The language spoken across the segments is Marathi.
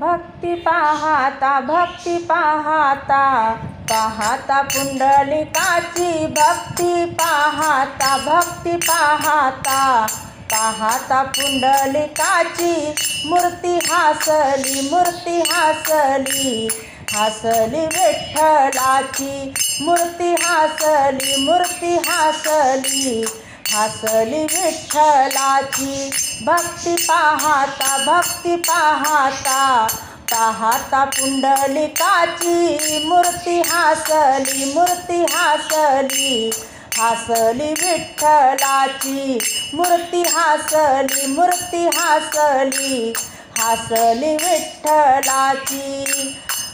भक्ती पाहाता भक्ती पाहाता पाहाता पुंडलिकाची भक्ती पाहाता भक्ती पाहाता पाहाता पुंडलिकाची मूर्ती हासली मूर्ती हासली हासली विठ्ठलाची मूर्ती हासली मूर्ती हासली. हसली विठ्ठलाची. भक्ती पाहाता भक्ती पाहता पाहाता पुंडलिकाची मूर्ती हासली मूर्ती हासली. हसली विठ्ठलाची मूर्ती हसली मूर्ती हासली. हसली विठ्ठलाची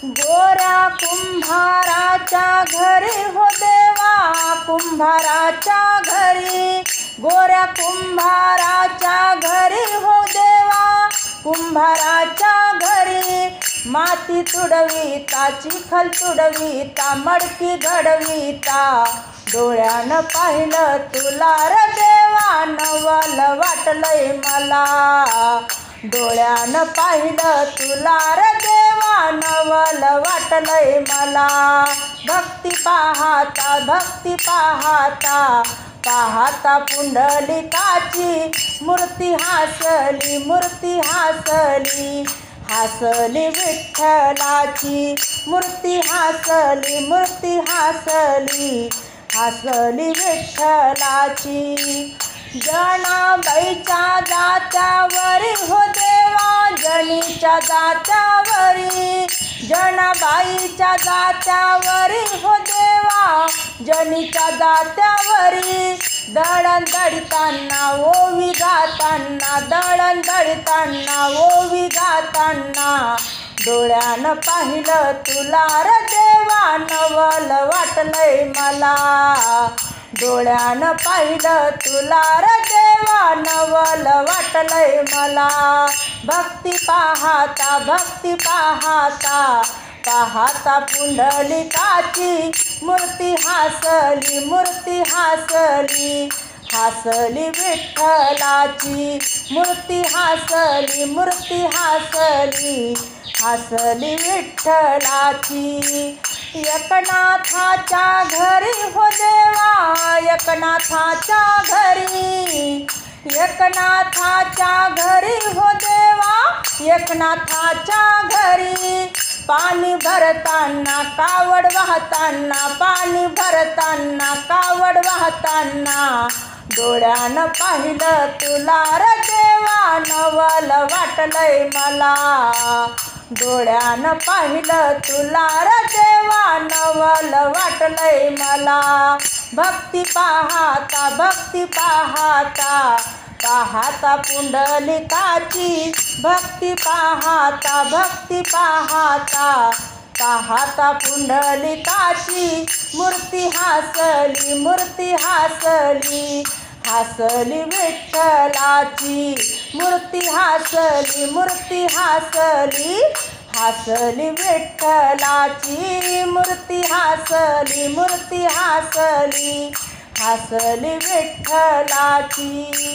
गोऱ्या कुंभाराच्या घरी हो देवा कुंभाराच्या घरी. गोऱ्या कुंभाराच्या घरी हो देवा कुंभाराच्या घरी. माती तुडविता चिखल तुडविता मडकी घडविता डोळ्यानं पाहिलं तुला र देवा नवल वाटलंय मला. डोळ्यानं पाहिलं तुला र देवा नवल वाटलंय मला. भक्ती पाहाता भक्ती पाहाता पाहता पुंडलिकाची मूर्ती हासली मूर्ती हासली. हासली विठ्ठलाची मूर्ती हासली मूर्ती हासली. हासली विठ्ठलाची. जनाबाईच्या जात्यावरी होत जनीच्या जात्यावरी जनाबाईच्या जात्यावरी हो देवा. जनीच्या जात्यावरी दळण दळताना ओवी गाताना दळण दळताना ओवी गाताना. डोळ्यानं पाहिलं तुला र देवा नवल वाटलंय मला. डोळ्यानं पाहिलं तुला र देवा नवल वाटलंय मला. भक्ती पाहाता भक्ती पाहाता पाहाता पुंडलिकाची मूर्ती हासली मूर्ती हासली हासली विठ्ठलाची मूर्ती हासली मूर्ती हासली हासली विठ्ठलाची. एकनाथाच्या घरी हो देवा एकनाथाच्या घरी. एकनाथाच्या घरी हो देवा. एकनाथाच्या घरी पाणी भरताना कावड वाहताना पाणी भरताना कावड वाहताना. डोळ्यानं पाहिलं तुला र देवा नवल वाटलंय मला. डोळ्यानं पाहिलं तुला र देवा नवल वाटलंय मला. भक्ती पाहाता भक्ती पाहाता पाहाता पुंडलिकाची. भक्ती पाहाता भक्ती पाहाता पाहाता पुंडलिकाची. मूर्ती हासली मूर्ती हासली हासली विठ्ठलाची. मूर्ती हासली मूर्ती हासली हासली विठ्ठलाची मूर्ती हासली मूर्ती हासली हासली विठ्ठलाची.